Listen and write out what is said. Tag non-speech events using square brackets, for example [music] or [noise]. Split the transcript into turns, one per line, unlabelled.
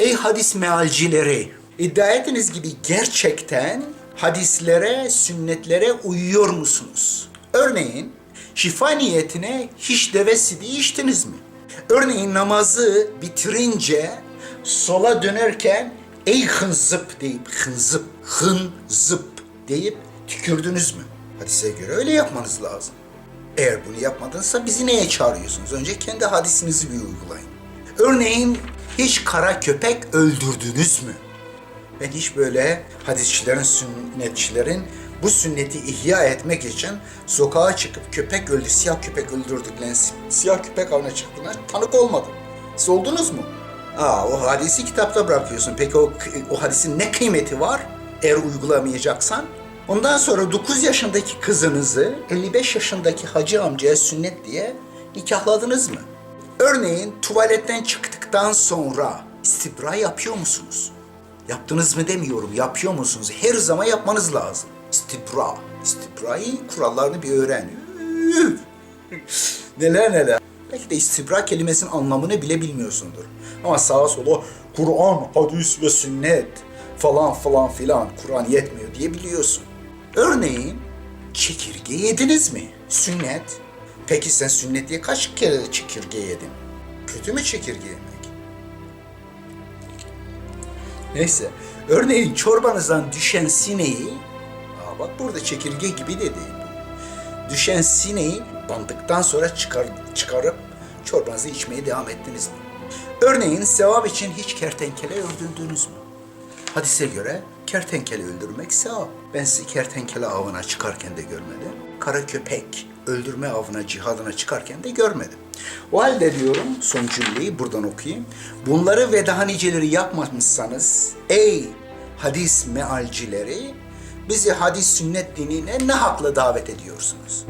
Ey hadis mealcileri, iddia ettiğiniz gibi gerçekten hadislere, sünnetlere uyuyor musunuz? Örneğin şifa niyetine hiç deve sidiği içtiniz mi? Örneğin namazı bitirince sola dönerken ey hınzıp deyip hınzıp, hınzıp deyip tükürdünüz mü? Hadise göre öyle yapmanız lazım. Eğer bunu yapmadınsa bizi neye çağırıyorsunuz? Önce kendi hadisinizi bir uygulayın. Örneğin hiç kara köpek öldürdünüz mü? Ben hiç böyle hadisçilerin, sünnetçilerin bu sünneti ihya etmek için sokağa çıkıp köpek öldü, siyah köpek öldürdüklerini, siyah köpek avına çıktığına tanık olmadım. Siz oldunuz mu? Aa, o hadisi kitapta bırakıyorsun. Peki o, o hadisin ne kıymeti var eğer uygulamayacaksan? Ondan sonra 9 yaşındaki kızınızı 55 yaşındaki hacı amcaya sünnet diye nikahladınız mı? Örneğin tuvaletten çıktıktan sonra istibra yapıyor musunuz? Yaptınız mı demiyorum, yapıyor musunuz? Her zaman yapmanız lazım. İstibra. İstibrayı kurallarını bir öğren. [laughs] Neler neler. Belki de istibra kelimesinin anlamını bile bilmiyorsundur. Ama sağa sola Kur'an, hadis ve sünnet falan falan filan Kur'an yetmiyor diye biliyorsun. Örneğin çekirge yediniz mi? Sünnet. Peki sen sünnet diye kaç kere çekirge yedin? Kötü mü çekirge yemek? Neyse. Örneğin çorbanızdan düşen sineği, aa bak burada çekirge gibi de bu. Düşen sineği bandıktan sonra çıkar, çıkarıp çorbanızı içmeye devam ettiniz mi? Örneğin sevap için hiç kertenkele öldürdünüz mü? Hadise göre kertenkele öldürmek sevap. Ben sizi kertenkele avına çıkarken de görmedim. Kara köpek öldürme avına, cihadına çıkarken de görmedim. O halde diyorum son cümleyi buradan okuyayım. Bunları ve daha niceleri yapmamışsanız ey hadis mealcileri bizi hadis sünnet dinine ne hakla davet ediyorsunuz?